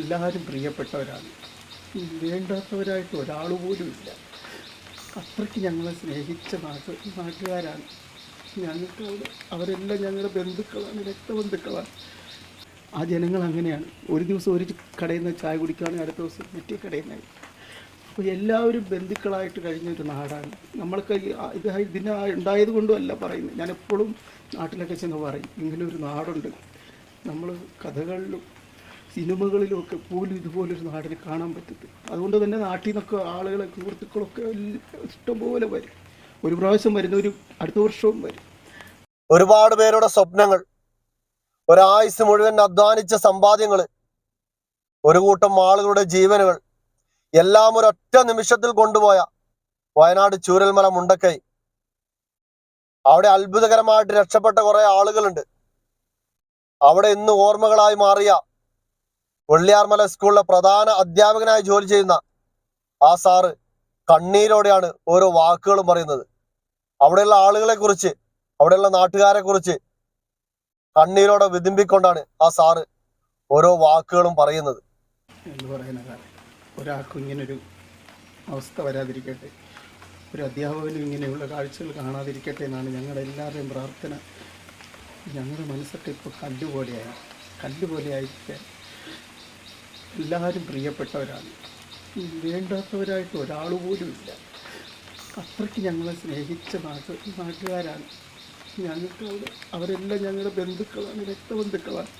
എല്ലാവരും പ്രിയപ്പെട്ടവരാണ്. വേണ്ടാത്തവരായിട്ട് ഒരാൾ പോലും ഇല്ല. അത്രയ്ക്ക് ഞങ്ങളെ സ്നേഹിച്ച നാട്ട് നാട്ടുകാരാണ്. ഞങ്ങൾക്ക് അവിടെ അവരെല്ലാം ഞങ്ങളുടെ ബന്ധുക്കളാണ് രക്തബന്ധുക്കളാണ്. ആ ജനങ്ങൾ അങ്ങനെയാണ്. ഒരു ദിവസം ഒരു കടയിൽ നിന്ന് ചായ കുടിക്കുകയാണെങ്കിൽ അടുത്ത ദിവസം മറ്റേ കടയിൽ നിന്നായി അപ്പോൾ എല്ലാവരും ബന്ധുക്കളായിട്ട് കഴിഞ്ഞ ഒരു നാടാണ്. നമ്മൾക്ക് ഇത് ഇതിന് ഉണ്ടായത് കൊണ്ടും അല്ല പറയുന്നത്. ഞാൻ എപ്പോഴും നാട്ടിലൊക്കെ ചെന്ന് പറയും ഇങ്ങനെ ഒരു നാടുണ്ട്. നമ്മൾ കഥകളിലും സിനിമകളിലും ഒക്കെ പോലും ഇതുപോലൊരു നാടിനെ കാണാൻ പറ്റത്തില്ല. അതുകൊണ്ട് തന്നെ നാട്ടിൽ നിന്നൊക്കെ ആളുകളെ സുഹൃത്തുക്കളൊക്കെ ഇഷ്ടംപോലെ വരും. ഒരു പ്രാവശ്യം വരുന്ന ഒരു അടുത്ത വർഷവും വരും. ഒരുപാട് പേരുടെ സ്വപ്നങ്ങൾ ഒരായുസ് മുഴുവൻ അധ്വാനിച്ച സമ്പാദ്യങ്ങൾ ഒരു കൂട്ടം ആളുകളുടെ ജീവനുകൾ എല്ലാം ഒരൊറ്റ നിമിഷത്തിൽ കൊണ്ടുപോയ വയനാട് ചൂരൽമല മുണ്ടക്കൈ. അവിടെ അത്ഭുതകരമായിട്ട് രക്ഷപ്പെട്ട കുറെ ആളുകളുണ്ട്. അവിടെ ഇന്ന് ഓർമ്മകളായി മാറിയ വെള്ളിയാർമല സ്കൂളിലെ പ്രധാന അധ്യാപകനായി ജോലി ചെയ്യുന്ന ആ സാറ് കണ്ണീരോടെയാണ് ഓരോ വാക്കുകളും പറയുന്നത്. അവിടെയുള്ള ആളുകളെ കുറിച്ച് അവിടെയുള്ള നാട്ടുകാരെ കുറിച്ച് കണ്ണീരോടെ വിതുമ്പിക്കൊണ്ടാണ് ആ സാറ് ഓരോ വാക്കുകളും പറയുന്നത്. എന്ന് ഇങ്ങനെ ഇങ്ങനൊരു അവസ്ഥ വരാതിരിക്കട്ടെ. ഒരു അധ്യാപകനും ഇങ്ങനെയുള്ള കാഴ്ചകൾ കാണാതിരിക്കട്ടെ എന്നാണ് ഞങ്ങളുടെ എല്ലാവരുടെയും പ്രാർത്ഥന. ഞങ്ങളുടെ മനസ്സൊക്കെ ഇപ്പോൾ കല്ലുപോലെയായി കല്ലുപോലെയായിരിക്കാൻ എല്ലാവരും പ്രിയപ്പെട്ടവരാണ്. വേണ്ടാത്തവരായിട്ട് ഒരാൾ പോലും ഇല്ല. അത്രയ്ക്ക് ഞങ്ങളെ സ്നേഹിച്ച നാട്ട് നാട്ടുകാരാണ്. ഞങ്ങൾക്ക് അവരെല്ലാം ഞങ്ങളുടെ ബന്ധുക്കളാണ് രക്തബന്ധുക്കളാണ്.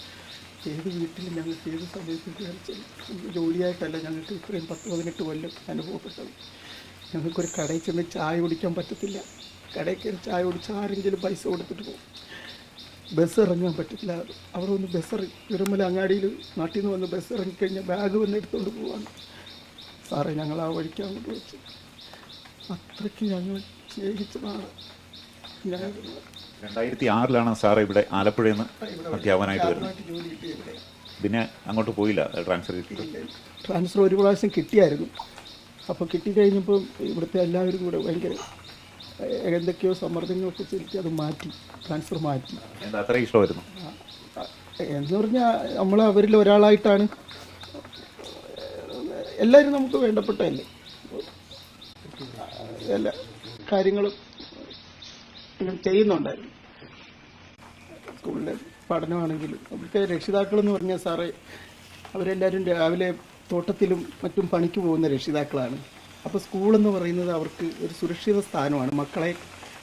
ഏത് വീട്ടിലും ഞങ്ങൾക്ക് ഏത് സമയത്തും കയറിച്ചാൽ ജോലിയായിട്ടല്ല ഞങ്ങൾക്ക് ഇത്രയും പത്ത് പതിനെട്ട് കൊല്ലം അനുഭവപ്പെട്ടത്. ഞങ്ങൾക്കൊരു കടയിൽ ചെന്ന് ചായ കുടിക്കാൻ പറ്റത്തില്ല. കടയിൽ കയറി ചായ കുടിച്ച് ആരെങ്കിലും പൈസ കൊടുത്തിട്ട് പോകും. ബസ് ഇറങ്ങാൻ പറ്റത്തില്ല. അവിടെ ഒന്ന് ബസ് ഇറങ്ങി തിരുമല അങ്ങാടിയിൽ നാട്ടിൽ നിന്ന് വന്ന് ബസ് ഇറങ്ങിക്കഴിഞ്ഞാൽ ബാഗ് വന്ന് എടുത്തുകൊണ്ട് പോവാണ് സാറേ ഞങ്ങൾ ആ വഴിക്ക് അങ്ങോട്ട് വെച്ച്. അത്രയ്ക്ക് ഞങ്ങൾ സ്നേഹിച്ചതാണ്. ഞങ്ങൾ രണ്ടായിരത്തി ആറിലാണ് സാർ ഇവിടെ ആലപ്പുഴയിൽ നിന്ന് അധ്യാപകനായിട്ട് വരുന്നത്. പിന്നെ അങ്ങോട്ട് പോയില്ല ട്രാൻസ്ഫർ ട്രാൻസ്ഫർ ഒരു പ്രാവശ്യം കിട്ടിയായിരുന്നു. അപ്പോൾ കിട്ടി കഴിഞ്ഞപ്പോൾ ഇവിടുത്തെ എല്ലാവരും കൂടെ ഭയങ്കര എന്തൊക്കെയോ സമ്മർദ്ദങ്ങളൊക്കെ ചെലുത്തി അത് മാറ്റി ട്രാൻസ്ഫർ മാറ്റി. എന്താ അത്ര ഇഷ്ടമായിരുന്നു എന്ന് പറഞ്ഞാൽ നമ്മൾ അവരിൽ ഒരാളായിട്ടാണ്. എല്ലാവരും നമുക്ക് വേണ്ടപ്പെട്ടതല്ലേ? എല്ലാ കാര്യങ്ങളും ചെയ്യുന്നുണ്ടായിരുന്നു. സ്കൂളിലെ പഠനമാണെങ്കിലും അവിടുത്തെ രക്ഷിതാക്കളെന്ന് പറഞ്ഞാൽ സാറേ അവരെല്ലാവരും രാവിലെ തോട്ടത്തിലും മറ്റും പണിക്ക് പോകുന്ന രക്ഷിതാക്കളാണ്. അപ്പോൾ സ്കൂളെന്ന് പറയുന്നത് അവർക്ക് ഒരു സുരക്ഷിത സ്ഥാനമാണ്. മക്കളെ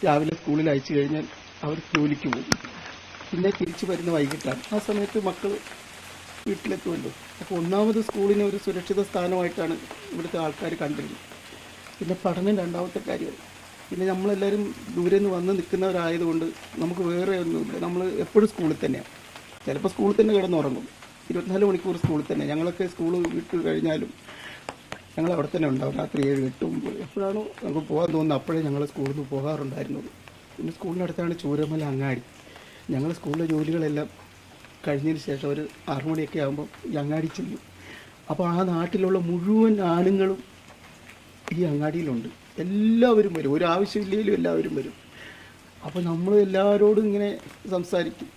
രാവിലെ സ്കൂളിൽ അയച്ചു കഴിഞ്ഞാൽ അവർ ജോലിക്ക് പോകും. പിന്നെ തിരിച്ചു വരുന്ന വൈകിട്ടാണ്. ആ സമയത്ത് മക്കൾ വീട്ടിലെത്തുമല്ലോ. അപ്പോൾ ഒന്നാമത് സ്കൂളിനെ ഒരു സുരക്ഷിത സ്ഥാനമായിട്ടാണ് ഇവിടുത്തെ ആൾക്കാർ കണ്ടിരുന്നത്. പിന്നെ പഠനം രണ്ടാമത്തെ കാര്യമാണ്. പിന്നെ നമ്മളെല്ലാവരും ദൂരെ നിന്ന് വന്ന് നിൽക്കുന്നവരായതുകൊണ്ട് നമുക്ക് വേറെ ഒന്നുമില്ല. നമ്മൾ എപ്പോഴും സ്കൂളിൽ തന്നെയാണ്. ചിലപ്പോൾ സ്കൂളിൽ തന്നെ കിടന്നുറങ്ങും. ഇരുപത്തിനാല് മണിക്കൂർ സ്കൂളിൽ തന്നെ. ഞങ്ങളൊക്കെ സ്കൂൾ വിട്ട് കഴിഞ്ഞാലും ഞങ്ങൾ അവിടെ തന്നെ ഉണ്ടാവും. രാത്രി ഏഴ് എട്ട് ഒമ്പത്. എപ്പോഴാണോ നമുക്ക് പോകാൻ തോന്നുന്നത് അപ്പോഴേ ഞങ്ങൾ സ്കൂളിൽ നിന്ന് പോകാറുണ്ടായിരുന്നത് പിന്നെ സ്കൂളിന്റെ അടുത്താണ് ചൂരമല അങ്ങാടി. ഞങ്ങൾ സ്കൂളിലെ ജോലികളെല്ലാം കഴിഞ്ഞതിന് ശേഷം ഒരു ആറു മണിയൊക്കെ ആകുമ്പോൾ ഈ അങ്ങാടി ചെല്ലും. അപ്പോൾ ആ നാട്ടിലുള്ള മുഴുവൻ ആണുങ്ങളും ഈ അങ്ങാടിയിലുണ്ട്. എല്ലാവരും വരും. ഒരു ആവശ്യമില്ലെങ്കിലും എല്ലാവരും വരും. അപ്പോൾ നമ്മൾ എല്ലാവരോടും ഇങ്ങനെ സംസാരിക്കും.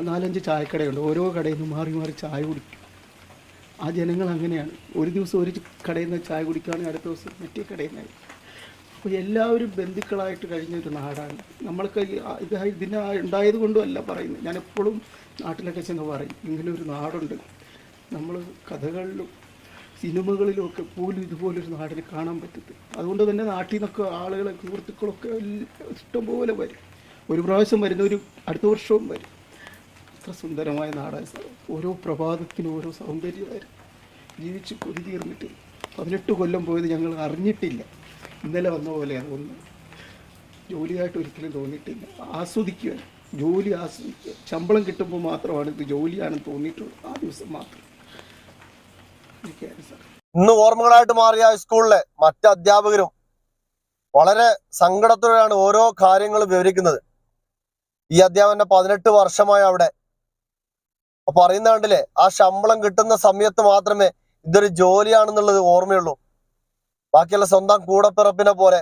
നാലഞ്ച് ചായക്കടയുണ്ട്. ഓരോ കടയിൽ നിന്ന് മാറി മാറി ചായ കുടിക്കും. ആ ജനങ്ങൾ അങ്ങനെയാണ്. ഒരു ദിവസം ഒരു കടയിൽ നിന്ന് ചായ കുടിക്കുകയാണെങ്കിൽ അടുത്ത ദിവസം മറ്റേ കടയിൽ നിന്നായി അപ്പോൾ എല്ലാവരും ബന്ധുക്കളായിട്ട് കഴിഞ്ഞ ഒരു നാടാണ്. നമ്മൾക്ക് ഇത് ഇതിന് ഉണ്ടായത് കൊണ്ടും അല്ല പറയുന്നത്. ഞാൻ എപ്പോഴും നാട്ടിലൊക്കെ ചെന്ന് പറയും ഇങ്ങനെ ഒരു നാടുണ്ട്. നമ്മൾ കഥകളിലും സിനിമകളിലും ഒക്കെ പോലും ഇതുപോലൊരു നാടിനെ കാണാൻ പറ്റത്തില്ല. അതുകൊണ്ട് തന്നെ നാട്ടിൽ നിന്നൊക്കെ ആളുകളെ സുഹൃത്തുക്കളൊക്കെ ഇഷ്ടംപോലെ വരും. ഒരു പ്രാവശ്യം വരുന്ന ഒരു അടുത്ത വർഷവും വരും. അത്ര സുന്ദരമായ നാടായ ഓരോ പ്രഭാതത്തിനും ഓരോ സൗന്ദര്യമായിരുന്നു. ജീവിച്ച് കൊതി തീർന്നിട്ട് പതിനെട്ട് കൊല്ലം പോയത് ഞങ്ങൾ അറിഞ്ഞിട്ടില്ല. ഇന്നലെ വന്ന പോലെയാണ് ഒന്ന് ജോലിയായിട്ട് ഒരിക്കലും തോന്നിയിട്ടില്ല. ആസ്വദിക്കുക ജോലി ആസ്വദിക്കുക. ശമ്പളം കിട്ടുമ്പോൾ മാത്രമാണ് ഇത് ജോലിയാണെന്ന് തോന്നിയിട്ടുള്ളൂ. ആ ദിവസം മാത്രം. ഇന്ന് ഓർമ്മകളായിട്ട് മാറിയ സ്കൂളിലെ മറ്റ് അധ്യാപകരും വളരെ സങ്കടത്തോടെയാണ് ഓരോ കാര്യങ്ങളും വിവരിക്കുന്നത്. ഈ അധ്യാപകന്റെ പതിനെട്ട് വർഷമായി അവിടെ അപ്പൊ പറയുന്ന കണ്ടില്ലേ ആ ശമ്പളം കിട്ടുന്ന സമയത്ത് മാത്രമേ ഇതൊരു ജോലിയാണെന്നുള്ളത് ഓർമ്മയുള്ളൂ. ബാക്കിയുള്ള സ്വന്തം കൂടപ്പിറപ്പിനെ പോലെ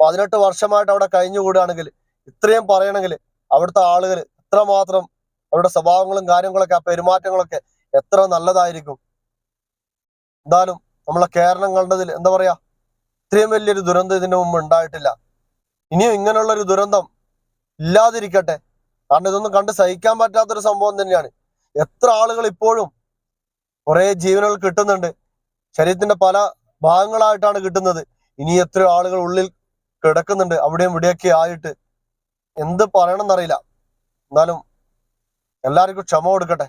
പതിനെട്ട് വർഷമായിട്ട് അവിടെ കഴിഞ്ഞുകൂടുകയാണെങ്കിൽ ഇത്രയും പറയണമെങ്കിൽ അവിടുത്തെ ആളുകൾ എത്രമാത്രം അവരുടെ സ്വഭാവങ്ങളും കാര്യങ്ങളൊക്കെ ആ പെരുമാറ്റങ്ങളൊക്കെ എത്ര നല്ലതായിരിക്കും. എന്തായാലും നമ്മളെ കേരളം കണ്ടതിൽ എന്താ പറയാ ഇത്രയും വലിയൊരു ദുരന്തം ഇതിനു മുമ്പ് ഉണ്ടായിട്ടില്ല. ഇനിയും ഇങ്ങനെയുള്ള ഒരു ദുരന്തം ഇല്ലാതിരിക്കട്ടെ. കാരണം ഇതൊന്നും കണ്ട് സഹിക്കാൻ പറ്റാത്തൊരു സംഭവം തന്നെയാണ്. എത്ര ആളുകൾ ഇപ്പോഴും കുറെ ജീവനുകൾ കിട്ടുന്നുണ്ട്. ശരീരത്തിന്റെ പല ഭാഗങ്ങളായിട്ടാണ് കിട്ടുന്നത്. ഇനി എത്ര ആളുകൾ ഉള്ളിൽ കിടക്കുന്നുണ്ട്. അവിടെയും ഇവിടെയൊക്കെ ആയിട്ട് എന്ത് പറയണമെന്നറിയില്ല. എന്നാലും എല്ലാവർക്കും ക്ഷമ കൊടുക്കട്ടെ.